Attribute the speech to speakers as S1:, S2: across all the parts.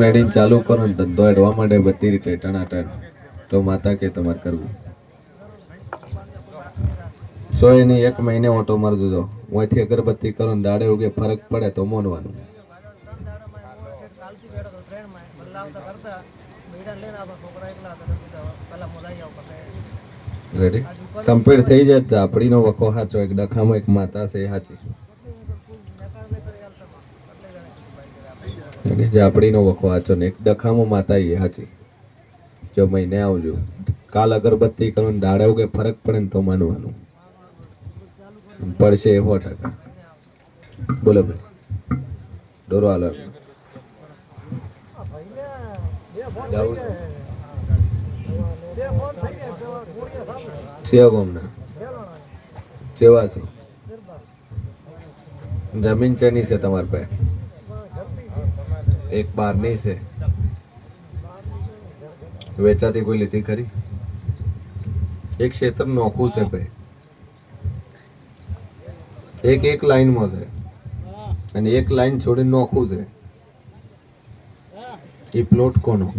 S1: મેડિન ચાલુ કરો ને ધંધો એડવા માટે બધી રીતે ટણાટણ. તો માતા કે તમારે કરવું? સો એની એક મહિને ઓટો મારજો જો. અહીંથી અગરબત્તી કરો ને દાડે ઉગે ફરક પડે તો મોનવાનું. રેડી કમ્પ્લીટ થઈ જાય આપણીનો વખો સાચો, એક ડખામાં એક માતા છે એ સાચી. રેડી ઝાપડીનો વખો સાચો ને એક ડખામો માતા એ સાચી જો મહિને આવજો, કાલ અગરબત્તી કરો ને દાડે કે ફરક પડે ને તો માનવાનું. પડશે સો ટકા બોલો ભાઈ. દોરો હાલો જમીન ચેની છે તમારી પાસે? એક બારની છે. વેચાતી કોઈ લીધી ખરી? એક ક્ષેત્ર નોખું છે ભાઈ. એક એક લાઈનમાં છે. અને એક લાઈન છોડીને નોખું છે. એ પ્લોટ કોનો?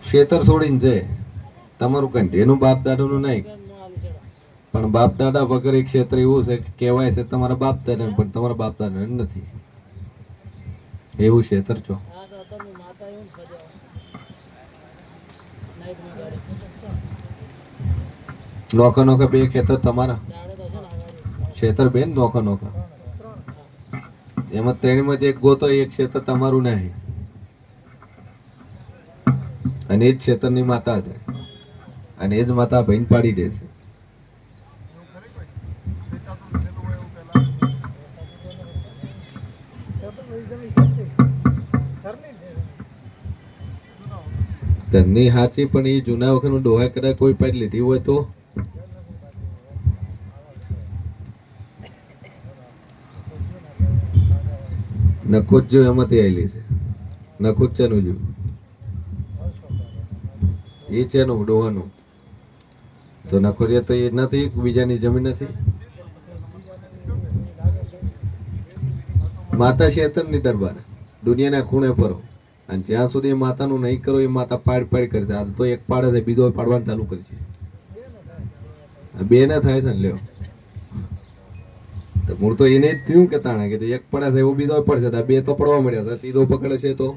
S1: ક્ષેત્ર છોડીને છે. તમારું કંઈ એનું બાપ દાદાનું નહીં. પણ બાપ દાદા વગર એક ક્ષેત્ર એવું છે કે કહેવાય છે તમારા બાપ દાદા પણ તમારા બાપ દાદા નથી. એવું ક્ષેત્ર છો. નોખા નોખા બે ખેતર તમારા? ક્ષેત્ર બેન નોખા નોખા. એમાં ત્રણમાંથી એક ગોતો એક ક્ષેત્ર તમારું નહીં. અને એ જ ક્ષેત્રની માતા છે. અને એ જ માતા બહેન પાડી દે છે. ઘરની હાચી, પણ એ જૂના વખતનું ડોહા કદાચ કોઈ પાડી લીધી હોય તો? નખો જો એમાંથી આવેલી છે. નખો જ. છે જો એ છે એનું ડોહાનું. તો નખોરિયા તો એ નથી, બીજાની જમીન નથી? માતા શેતરની દરબાર, દુનિયાના ખૂણે ફરો. અને જ્યાં સુધી માતાનું નહીં કરો, એ માતા પાડ પાડ કરશે આ તો એક પાડે છે, બીજો પાડવાનું ચાલુ કરશે બે ના થાય છે ને, લ્યો. તો મૂળ તો એને જ થયું કે તાણે કે એક પડે છે, એવું બીજો પડશે તો બે તો પડવા મળ્યા છે. ત્રીજો પકડે છે તો?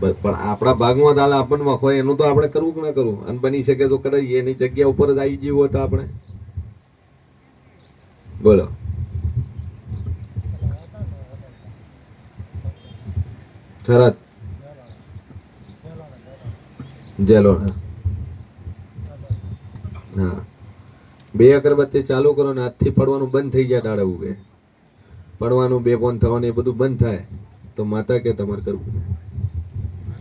S1: પણ આપણા ભાગમાં દાલ આપણને હોય, એનું તો આપણે કરવું કે ના કરવું? અને બની શકે તો કદાચ એની જગ્યા ઉપર જ આવી જવું હોય તો આપણે. બોલો થરાદ જેલોડા હા બે અગરબત્તી ચાલુ કરો ને આજથી પડવાનું બંધ થઈ જાય દાડે ઉગે. પડવાનું, બે પોન થવાનું, એ બધું બંધ થાય. તો માતા કે તમારે કરવું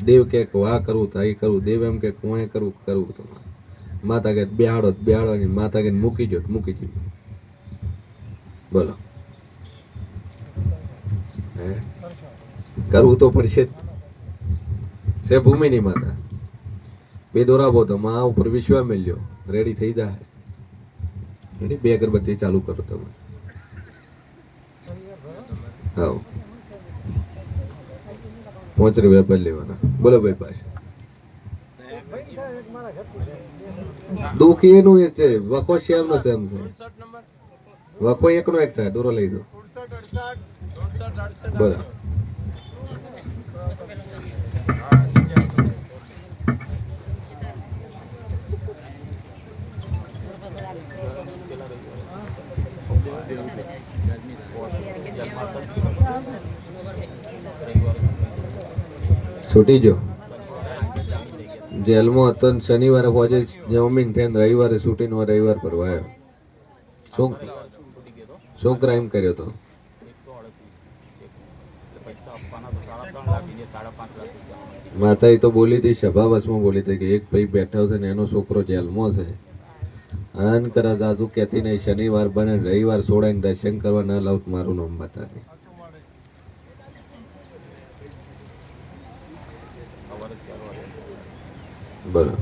S1: દેવ કે આ કરવું થાય કરવું, દેવ એમ કે હું કરવું કરવું તમારે માતા કે બેહાડો બેહાડો માતા કે મૂકી જો મૂકી જો બોલો. કરવું તો પડશે જ. છે ભૂમિની માતા. બે દોરાવો તો માં ઉપર વિશ્વા મેલ્યો. રેડી થઈ જાય એની બે અગરબત્તી ચાલુ કરો તમે. હા પાંચ રૂપિયા પર લેવાના. બોલો ભાઈ પાસે દુઃખ એનું એ છે. વખો શ્યામ નો સેમ છે. વખો એકનો એક થાય, દોરો લઈ દો. છૂટી જો જેલમાં હતો શનિવારે પહોંચે જમીન થઈને રવિવારે છૂટીને રવિવાર પર આવ્યો શું? શું ક્રાઇમ કર્યો તો? માતા એ તો બોલી હતી, સભાવાસમાં બોલી હતી કે એક ભાઈ બેઠો છે ને એનો છોકરો જેલમાં છે. આન કરા દાદુ કહેતી નહીં, શનિવાર બને, રવિવાર છોડાઈને દર્શન કરવા ના લાવ મારું નામ બતાવી બોલો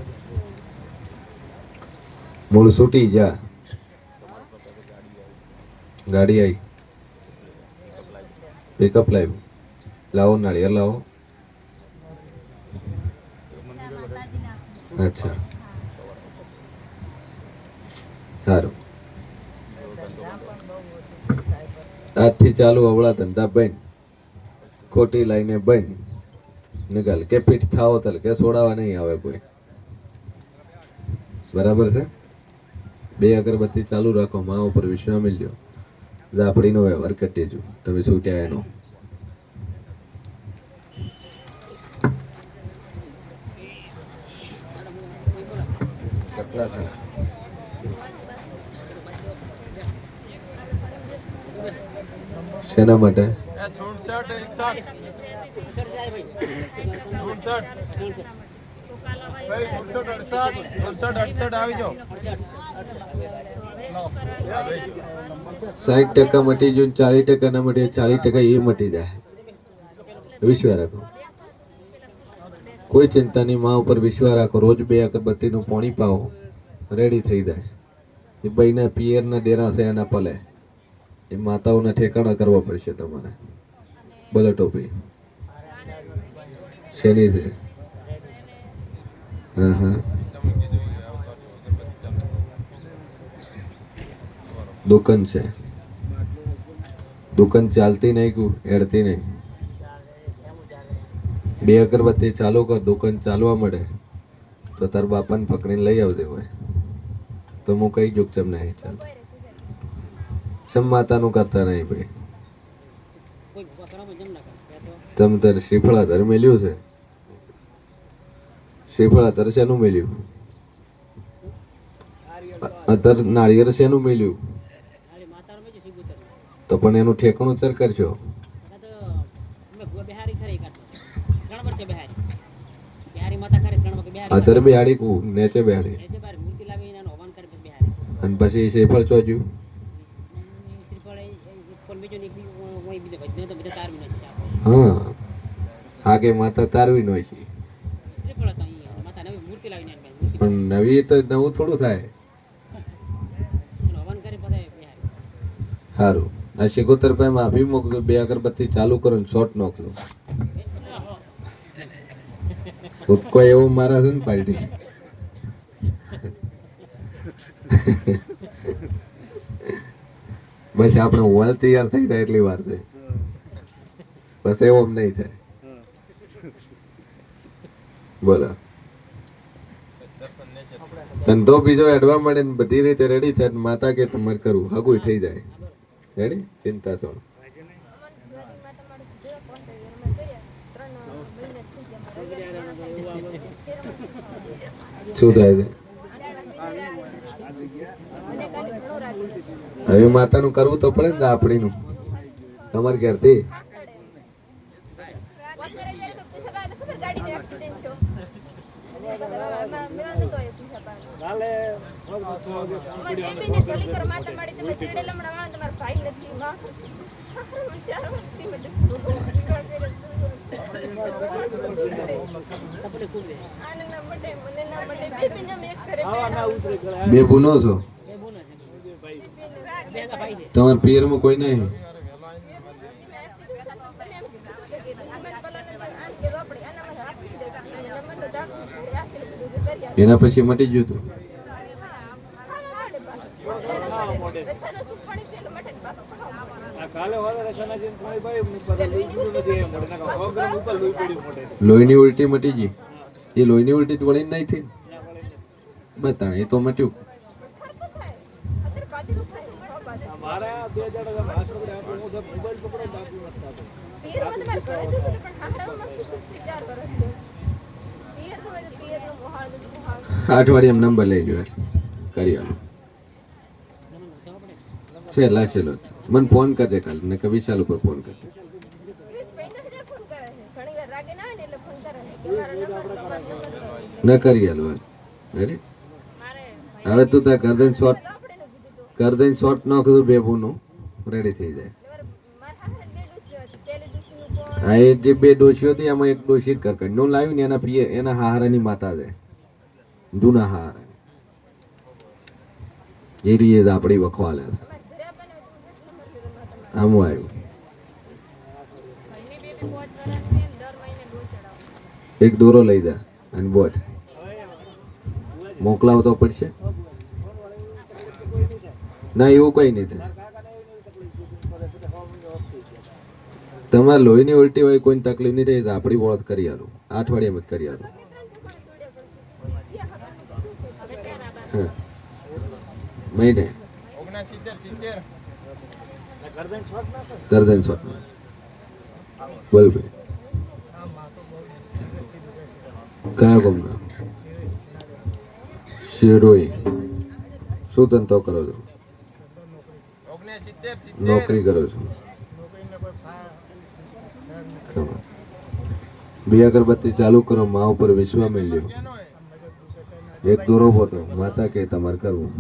S1: મૂળ છૂટી જા. ગાડી આવી પિકઅપ લાવ્યું. લાવો નાળિયેર લાવો. અચ્છા. સારું. આજથી ચાલુ અવળા ધંધા બંધ. ખોટી લાઈને બંધ. નિકાલ. કે પીઠ થાવો તલ, કે છોડાવા નહીં આવે કોઈ. બરાબર છે? બે અગરબત્તી ચાલુ રાખો, મા ઉપર વિશ્વાસ મિલજો ઝાપડીનો વ્યવહાર કરી દેજો તમે છૂટ્યા એનો? શેના માટે? શેના માટે સાઠ ટકા મટી જો ચાલીસ ટકા ના મટી ચાલીસ ટકા એ મટી જાય. વિશ્વાસ રાખો. કોઈ ચિંતા નહીં માં ઉપર વિશ્વાસ રાખો. રોજ બે અગરબત્તીનું પાણી પાવો રેડી થઈ જાય. એ ભાઈના પિયરના ડેરા છે એના પલે. એ માતાઓના ઠેકાણા કરવા પડશે તમારે. બોલો ટોપી. શેની છે? હા હા. દુકાન છે. દુકાન ચાલતી નહીં કુ હેડતી નહીં. બે અગરબત્તી ચાલુ કર, દુકાન ચાલવા મળે. તો તાર બાપાને પકડીને લઈ આવજે હોય તો હું કઈ જુક ચમ નહીં ચાલ. ચમ માતાનું કરતા નહીં ભાઈ. ચમ તાર શ્રીફળા ધર મેલ્યું છે? શ્રીફળા ધર શેનું મેલ્યું? અત્યારે નાળિયેર શેનું મેલ્યું? તો પણ એનું ઠેકાણું ચર કરશો અતર બેહાડી કુ નેચે બેહાડી અને પછી શ્રીફળ ચોજ્યું હા કે માતા તારવી નો છે. પણ નવી તો નવું થોડું થાય. સારું આ શિકોતર ભાઈ માફી મોકલો બે અગરબત્તી ચાલુ કરો ને શોર્ટ નોખજો. કૂદકો એવો મારા છે ને પાર્ટી? બસ આપણે હોલ તૈયાર થઈ જાય એટલી વાર છે. બસ એવો નહીં થાય. બોલો. ધંધો બીજો એડવા મળે ને બધી રીતે રેડી થાય માતા કે તમારે કરવું હગું થઈ જાય. રેડી? ચિંતા છો શું થાય છે? હવે માતાનું કરવું તો પડે ને આપણીનું. તમારે ઘેરથી? બે ભૂનો છો તમારા પિયરમાં કોઈ નહીં એના પછી મટી ગયું તું. લોહીની ઉલટી મટી ગઈ. એ લોહીની ઉલટી વળી નહીં થઈ. બતા, એ તો મટ્યું. અઠવાડિયામાં નંબર લઈ લ્યો કરી આલો. છેલ્લા છેલ્લો મને ફોન કરજે કાલ ને કે વિશાલ ઉપર ફોન કરજે. ન કરી આલો. રેડી હવે તું તાર કરદન શોર્ટ કરદન શોર્ટ નો દઉં બે ભૂનું રેડી થઈ જાય. હા એ જે બે ડોશીઓ હતી, એમાં એક ડોશી કરકંડનું લાવ્યું ને એના પીએ એના હારાની માતા છે. જૂના હારા એ રીએ જ આપણી વખવાલે છે. આમું આવ્યું. એક દોરો લઈ જા અને બોટ મોકલાવતો પડશે? ના, એવું કઈ નહીં થાય. તમારે લોહીની ઉલટી હોય કોઈ તકલીફ નહીં થઈ તો આપણી ઓળખ કરી આલું. અઠવાડિયામાં જ કરી આલું. મહિને. ગરદન શોટમાં. બોલ ભાઈ. કયા ગામના? શિરોઈ શું ધંધો કરો છો? નોકરી કરો છો? ખબર. બે અગરબત્તી ચાલુ કરો મા ઉપર વિશ્વા
S2: મેળ્યો
S1: એક દોરો પોતો માતા કે તમારે કરવું.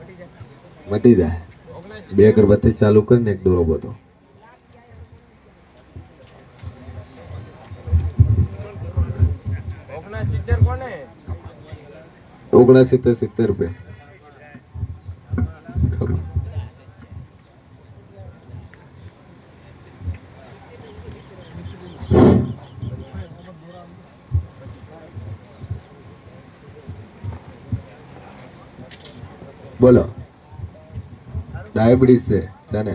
S2: મટી જાય.
S1: મટી જાય બે અગરબત્તી ચાલુ કરીને એક દોરો પોતો ઓગણસિત્તેર સિત્તેર રૂપિયા ખબર. બોલો ડાયાબિટીસ છે જાને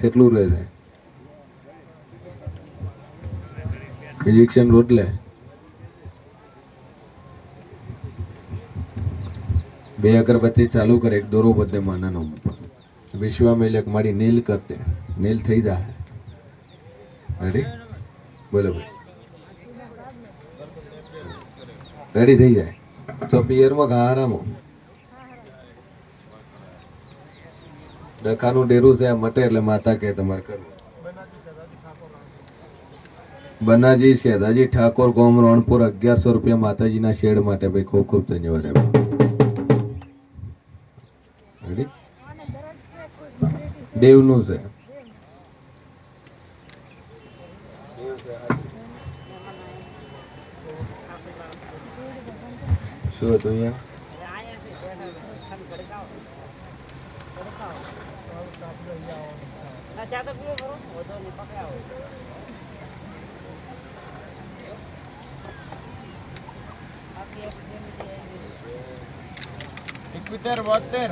S1: કેટલું રહે છે. ઇન્જેક્શન રોટલે. બે અગરબત્તી ચાલુ કરે, એક દોરો બધે માનાનો ઉપર વિશ્વામેલ એક મારી નીલ કરતે. નીલ થઈ જાય રેડી બોલો ભાઈ. રેડી થઈ જાય. તો પિયરમાં ઘા ડખાનું ડેરું છે મટે એટલે માતા કહે તમારે કરવું. બનાજી શેદાજી ઠાકોર ગોમ રણપુર, અગિયારસો રૂપિયા માતાજીના શેડ માટે ભાઈ, ખૂબ ખૂબ ધન્યવાદ આપ્યો દેવનું છે. શું હતું અહીંયા?
S3: Nacatat mo bro, o doon ipakaw. Equiter, botter.